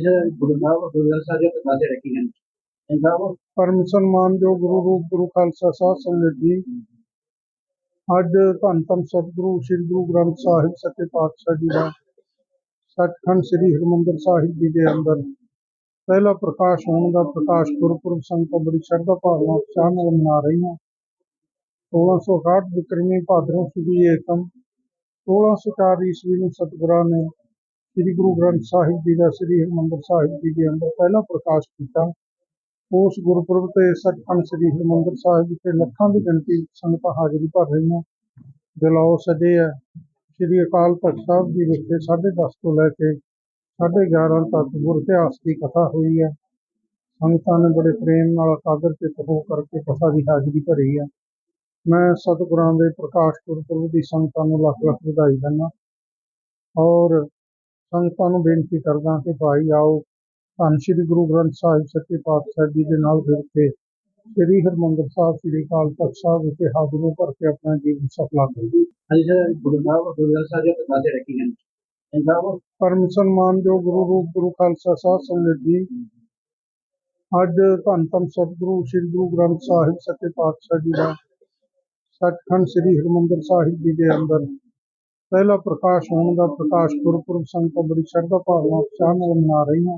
Sir Guru Sahib Guru Sahib ji ਦਾ ਰੱਖੀ ਹਨ ਸਾਹਿਬ ਪਰਮ ਸਨਮਾਨਯੋਗ ਗੁਰੂ ਰੂਪ, ਗੁਰੂ ਖਾਲਸਾ, ਸਾਧ ਸੰਗਤ ਜੀ, ਅੱਜ ਧੰਨ ਧੰਨ ਸਤਿਗੁਰੂ, ਸ੍ਰੀ ਗੁਰੂ ਗ੍ਰੰਥ ਸਾਹਿਬ ਸੱਚੇ ਪਾਤਸ਼ਾਹ ਜੀ ਦਾ ਸੱਚਖੰਡ ਸ੍ਰੀ ਹਰਿਮੰਦਰ ਸਾਹਿਬ ਜੀ ਦੇ ਅੰਦਰ ਪਹਿਲਾ ਪ੍ਰਕਾਸ਼ ਹੋਣ ਦਾ ਪ੍ਰਕਾਸ਼ ਗੁਰਪੁਰਬ ਸੰਗਤਾਂ ਬੜੀ ਸ਼ਰਧਾ ਭਾਵਨਾ, ਉਤਸ਼ਾਹ ਨਾਲ ਮਨਾ ਰਹੀਆਂ 1661 ਵਿਕਰਮੀ ਭਾਦਰੋਂ ਸੁਦੀ ਏਕਮ 1604 ਈਸਵੀ ਨੂੰ ਸਤਿਗੁਰਾਂ ਨੇ ਸ੍ਰੀ ਗੁਰੂ ਗ੍ਰੰਥ ਸਾਹਿਬ ਜੀ ਦਾ, ਸ੍ਰੀ ਹਰਿਮੰਦਰ ਸਾਹਿਬ ਜੀ ਦੇ ਅੰਦਰ ਪਹਿਲਾ ਪ੍ਰਕਾਸ਼ ਕੀਤਾ। ਉਸ ਗੁਰਪੁਰਬ ਤੇ ਸਤਿਖੰਡ ਸ੍ਰੀ ਹਰਿਮੰਦਰ ਸਾਹਿਬ ਤੇ ਲੱਖਾਂ ਦੀ ਗਿਣਤੀ ਸੰਗਤਾਂ ਹਾਜ਼ਰੀ ਭਰ ਰਹੀਆਂ। ਜਲਾਓ ਸਜੇ ਹੈ ਸ੍ਰੀ ਅਕਾਲ ਤਖਤ ਸਾਹਿਬ ਜੀ ਵਿਖੇ 10:30 ਤੋਂ ਲੈ ਕੇ 11:30 ਤੱਕ ਗੁਰ ਇਤਿਹਾਸ ਦੀ ਕਥਾ ਹੋਈ ਹੈ ਸੰਗਤਾਂ ਨੇ ਬੜੇ ਪ੍ਰੇਮ ਨਾਲ ਇਕਾਗਰ ਚਿੱਤ ਹੋ ਕਰਕੇ ਕਥਾ ਦੀ ਹਾਜ਼ਰੀ ਭਰੀ ਹੈ ਮੈਂ ਸਤਿਗੁਰਾਂ ਦੇ ਪ੍ਰਕਾਸ਼ ਗੁਰਪੁਰਬ ਦੀ ਸੰਗਤਾਂ ਨੂੰ ਲੱਖ ਲੱਖ ਵਧਾਈ ਦਿੰਦਾ। ਔਰ ਸੰਗਤਾਂ ਨੂੰ ਬੇਨਤੀ ਕਰਦਾ ਕਿ ਭਾਈ ਆਓ ਧੰਨ ਸ੍ਰੀ ਗੁਰੂ ਗ੍ਰੰਥ ਸਾਹਿਬ ਸੱਚੇ ਪਾਤਸ਼ਾਹ ਜੀ ਦੇ ਨਾਲ ਜੁੜ ਕੇ ਸ੍ਰੀ ਹਰਿਮੰਦਰ ਸਾਹਿਬ ਸ੍ਰੀ ਅਕਾਲ ਤਖਤ ਸਾਹਿਬ ਵਿਖੇ ਹਾਜ਼ਰੀ ਭਰ ਕੇ ਆਪਣਾ ਜੀਵਨ ਸਫਲਾ ਕਰੋ। ਹਾਂਜੀ ਸਰ ਗੁਰੂ ਸਾਹਿਬ ਗੁਰੂ ਗ੍ਰੰਥ ਸਾਹਿਬ ਜੀ ਦਾ ਦੱਸ ਰੱਖੀ ਹਨ ਸਾਹਿਬ। ਪਰਮ ਸਨਮਾਨਯੋਗ ਗੁਰੂ ਰੂਪ ਗੁਰੂ ਖਾਲਸਾ ਸਾਧ ਸੰਗਤ ਜੀ ਅੱਜ ਧੰਨ ਧੰਨ ਸਤਿਗੁਰੂ ਸ੍ਰੀ ਗੁਰੂ ਗ੍ਰੰਥ ਸਾਹਿਬ ਸੱਚੇ ਪਾਤਸ਼ਾਹ ਜੀ ਦਾ ਸੱਚਖੰਡ ਸ੍ਰੀ ਹਰਿਮੰਦਰ ਸਾਹਿਬ ਜੀ ਦੇ ਅੰਦਰ ਪਹਿਲਾ ਪ੍ਰਕਾਸ਼ ਹੋਣ ਦਾ ਪ੍ਰਕਾਸ਼ ਗੁਰਪੁਰਬ ਸੰਗਤਾਂ ਬੜੀ ਸ਼ਰਧਾ ਭਾਵਨਾ ਉਤਸ਼ਾਹ ਨਾਲ ਮਨਾ ਰਹੀਆਂ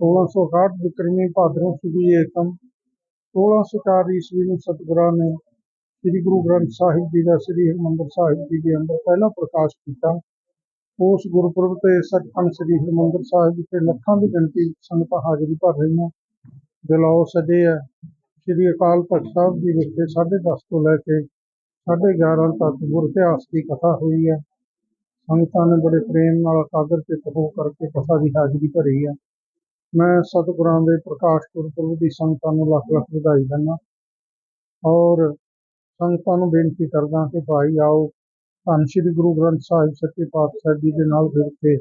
1661 ਵਿਕਰਮੀ ਭਾਦਰੋਂ ਸੁਦੀ ਏਕਮ 1604 ਈਸਵੀ ਨੂੰ ਸਤਿਗੁਰਾਂ ਨੇ ਸ੍ਰੀ ਗੁਰੂ ਗ੍ਰੰਥ ਸਾਹਿਬ ਜੀ ਦਾ ਸ੍ਰੀ ਹਰਿਮੰਦਰ ਸਾਹਿਬ ਜੀ ਦੇ ਅੰਦਰ ਪਹਿਲਾ ਪ੍ਰਕਾਸ਼ ਕੀਤਾ। ਉਸ ਗੁਰਪੁਰਬ ਤੇ ਸੱਚਖੰਡ ਸ੍ਰੀ ਹਰਿਮੰਦਰ ਸਾਹਿਬ ਵਿਖੇ ਲੱਖਾਂ ਦੀ ਗਿਣਤੀ ਸੰਗਤਾਂ ਹਾਜ਼ਰੀ ਭਰ ਰਹੀਆਂ। ਜਲਾਓ ਸਜੇ ਹੈ। ਸ੍ਰੀ ਅਕਾਲ ਤਖਤ ਸਾਹਿਬ ਜੀ ਵਿਖੇ 10:30 ਤੋਂ ਲੈ ਕੇ 11:30 ਤੱਕ ਗੁਰ ਇਤਿਹਾਸ ਦੀ ਕਥਾ ਹੋਈ ਹੈ। ਸੰਗਤਾਂ ਨੇ ਬੜੇ ਪ੍ਰੇਮ ਨਾਲ ਇਕਾਗਰ ਚਿੱਤ ਹੋ ਕਰਕੇ ਕਥਾ ਦੀ ਹਾਜ਼ਰੀ ਭਰੀ ਹੈ। ਮੈਂ ਸਤਿਗੁਰਾਂ ਦੇ ਪ੍ਰਕਾਸ਼ ਗੁਰਪੁਰਬ ਦੀ ਸੰਗਤਾਂ ਨੂੰ ਲੱਖ ਲੱਖ ਵਧਾਈ ਦਿੰਦਾ ਔਰ ਸੰਗਤਾਂ ਨੂੰ ਬੇਨਤੀ ਕਰਦਾ ਕਿ ਭਾਈ ਆਓ, ਧੰਨ ਸ੍ਰੀ ਗੁਰੂ ਗ੍ਰੰਥ ਸਾਹਿਬ ਸੱਚੇ ਪਾਤਸ਼ਾਹ ਜੀ ਦੇ ਨਾਲ ਜੁੜ ਕੇ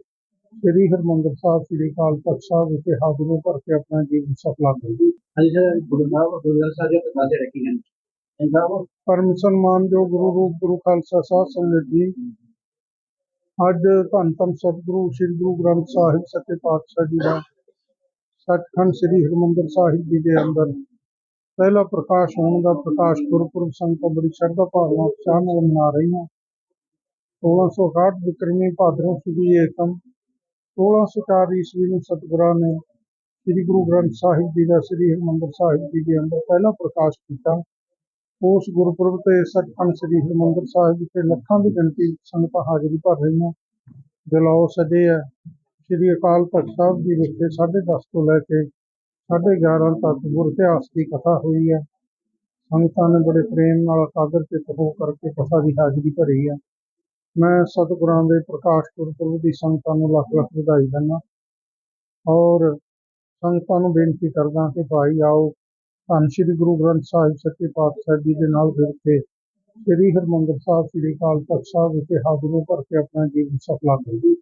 ਸ੍ਰੀ ਹਰਿਮੰਦਰ ਸਾਹਿਬ, ਸ੍ਰੀ ਅਕਾਲ ਤਖਤ ਸਾਹਿਬ ਵਿਖੇ ਹਾਜ਼ਰੀ ਭਰ ਕੇ ਆਪਣਾ ਜੀਵਨ ਸਫਲਾ ਕਰੋ ਹਾਂਜੀ ਸਰ, ਗੁਰੂ ਸਾਹਿਬ ਗੁਰੂ ਸਾਹਿਬ ਜੀ ਦਾ ਰੱਖੀ ਹਨ ਸਾਹਿਬ ਪਰਮ ਸਨਮਾਨਯੋਗ ਗੁਰੂ ਰੂਪ, ਗੁਰੂ ਖਾਲਸਾ ਸਾਹਿਬ ਸੰਗਤ ਜੀ, ਅੱਜ ਧੰਨ ਧੰਨ ਸਤਿਗੁਰੂ, ਸ੍ਰੀ ਗੁਰੂ ਗ੍ਰੰਥ ਸਾਹਿਬ ਸੱਚੇ ਪਾਤਸ਼ਾਹ ਜੀ ਦਾ ਸਤਖੰਡ ਸ੍ਰੀ ਹਰਿਮੰਦਰ ਸਾਹਿਬ ਜੀ ਦੇ ਅੰਦਰ ਪਹਿਲਾ ਪ੍ਰਕਾਸ਼ ਹੋਣ ਦਾ ਪ੍ਰਕਾਸ਼ ਗੁਰਪੁਰਬ ਸੰਗਤ ਬੜੀ ਸ਼ਰਧਾ ਭਾਵਨਾ, ਉਤਸ਼ਾਹ ਨਾਲ ਮਨਾ ਰਹੀ ਰਹੀਆਂ 1661 ਵਿਕਰਮੀ ਭਾਦਰੋਂ ਸੁਦੀ ਏਕਮ 1604 ਈਸਵੀ ਨੂੰ ਸਤਿਗੁਰਾਂ ਨੇ ਸ੍ਰੀ ਗੁਰੂ ਗ੍ਰੰਥ ਸਾਹਿਬ ਜੀ ਦਾ ਸ੍ਰੀ ਹਰਿਮੰਦਰ ਸਾਹਿਬ ਜੀ ਦੇ ਅੰਦਰ ਪਹਿਲਾ ਪ੍ਰਕਾਸ਼ ਕੀਤਾ। ਉਸ ਗੁਰਪੁਰਬ ਤੇ ਸੱਚਖੰਡ ਸ੍ਰੀ ਹਰਿਮੰਦਰ ਸਾਹਿਬ ਵਿਖੇ ਲੱਖਾਂ ਦੀ ਗਿਣਤੀ ਸੰਗਤਾਂ ਹਾਜ਼ਰੀ ਭਰ ਰਹੀਆਂ। ਜਲਾਓ ਸਜੇ ਹੈ। ਸ੍ਰੀ ਅਕਾਲ ਤਖਤ ਸਾਹਿਬ ਜੀ ਵਿਖੇ 10:30 ਤੋਂ ਲੈ ਕੇ 11:30 ਤੱਕ ਗੁਰ ਇਤਿਹਾਸ ਦੀ ਕਥਾ ਹੋਈ ਹੈ। ਸੰਗਤਾਂ ਨੇ ਬੜੇ ਪ੍ਰੇਮ ਨਾਲ ਇਕਾਗਰ ਚਿੱਤ ਹੋ ਕਰਕੇ ਕਥਾ ਦੀ ਹਾਜ਼ਰੀ ਭਰੀ ਹੈ। ਮੈਂ ਸਤਿਗੁਰਾਂ ਦੇ ਪ੍ਰਕਾਸ਼ ਗੁਰਪੁਰਬ ਦੀ ਸੰਗਤਾਂ ਨੂੰ ਲੱਖ ਲੱਖ ਵਧਾਈ ਦਿੰਦਾ ਔਰ ਸੰਗਤਾਂ ਨੂੰ ਬੇਨਤੀ ਕਰਦਾ ਕਿ ਭਾਈ ਆਓ ਧੰਨ ਸ੍ਰੀ ਗੁਰੂ ਗ੍ਰੰਥ ਸਾਹਿਬ ਸੱਚੇ ਪਾਤਸ਼ਾਹ ਜੀ ਦੇ ਨਾਲ ਜੁੜ ਕੇ ਸ੍ਰੀ ਹਰਿਮੰਦਰ ਸਾਹਿਬ ਸ੍ਰੀ ਅਕਾਲ ਤਖਤ ਸਾਹਿਬ ਵਿਖੇ ਹਾਜ਼ਰੀ ਭਰ ਕੇ ਆਪਣਾ ਜੀਵਨ ਸਫਲਾ ਕਰੋ